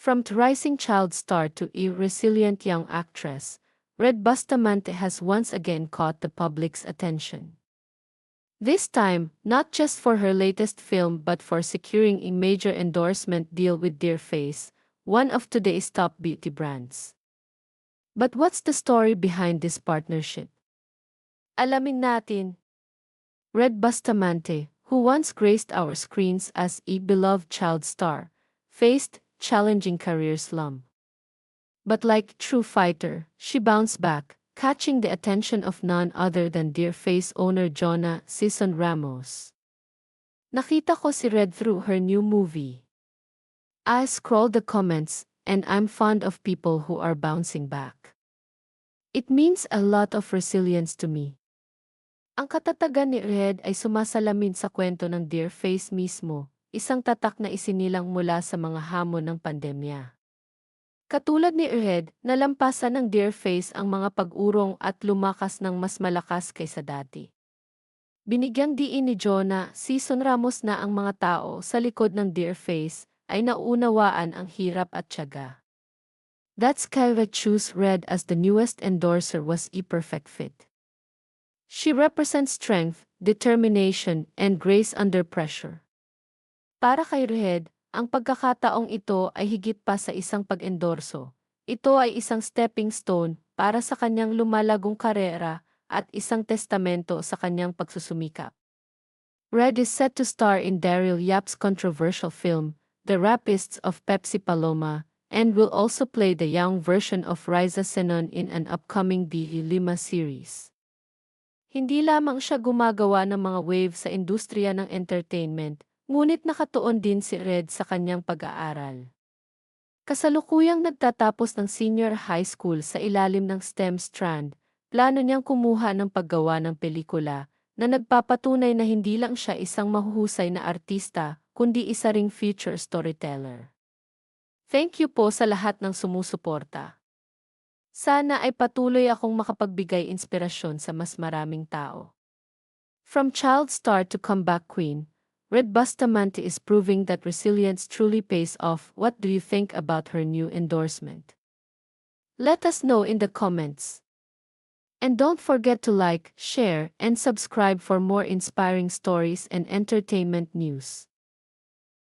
From rising child star to a resilient young actress, Red Bustamante has once again caught the public's attention. This time, not just for her latest film but for securing a major endorsement deal with Dear Face, one of today's top beauty brands. But what's the story behind this partnership? Alamin natin. Red Bustamante, who once graced our screens as a beloved child star, faced challenging career slump. But like true fighter, she bounced back, catching the attention of none other than Dear Face owner Jonah Sison Ramos. Nakita ko si Red through her new movie. I scrolled the comments, and I'm fond of people who are bouncing back. It means a lot of resilience to me. Ang katatagan ni Red ay sumasalamin sa kwento ng Dear Face mismo, isang tatak na isinilang mula sa mga hamon ng pandemya. Katulad ni Red, nalampasan ng Dear Face ang mga pag-urong at lumakas ng mas malakas kaysa dati. Binigyang diin ni Jonah, Season Ramos na ang mga tao sa likod ng Dear Face ay naunawaan ang hirap at tiyaga. That's Kyra choose Red as the newest endorser was a perfect fit. She represents strength, determination, and grace under pressure. Para kay Red, ang pagkakataong ito ay higit pa sa isang pag-endorso. Ito ay isang stepping stone para sa kanyang lumalagong karera at isang testamento sa kanyang pagsusumikap. Red is set to star in Daryl Yap's controversial film, The Rapists of Pepsi Paloma, and will also play the young version of Riza Senon in an upcoming DE Lima series. Hindi lamang siya gumagawa ng mga wave sa industriya ng entertainment, Ngunit nakatuon din si Red sa kanyang pag-aaral. Kasalukuyang nagtatapos ng senior high school sa ilalim ng STEM strand, plano niyang kumuha ng paggawa ng pelikula na nagpapatunay na hindi lang siya isang mahuhusay na artista, kundi isa ring future storyteller. Thank you po sa lahat ng sumusuporta. Sana ay patuloy akong makapagbigay inspirasyon sa mas maraming tao. From child star to comeback queen, Red Bustamante is proving that resilience truly pays off. What do you think about her new endorsement? Let us know in the comments. And don't forget to like, share, and subscribe for more inspiring stories and entertainment news.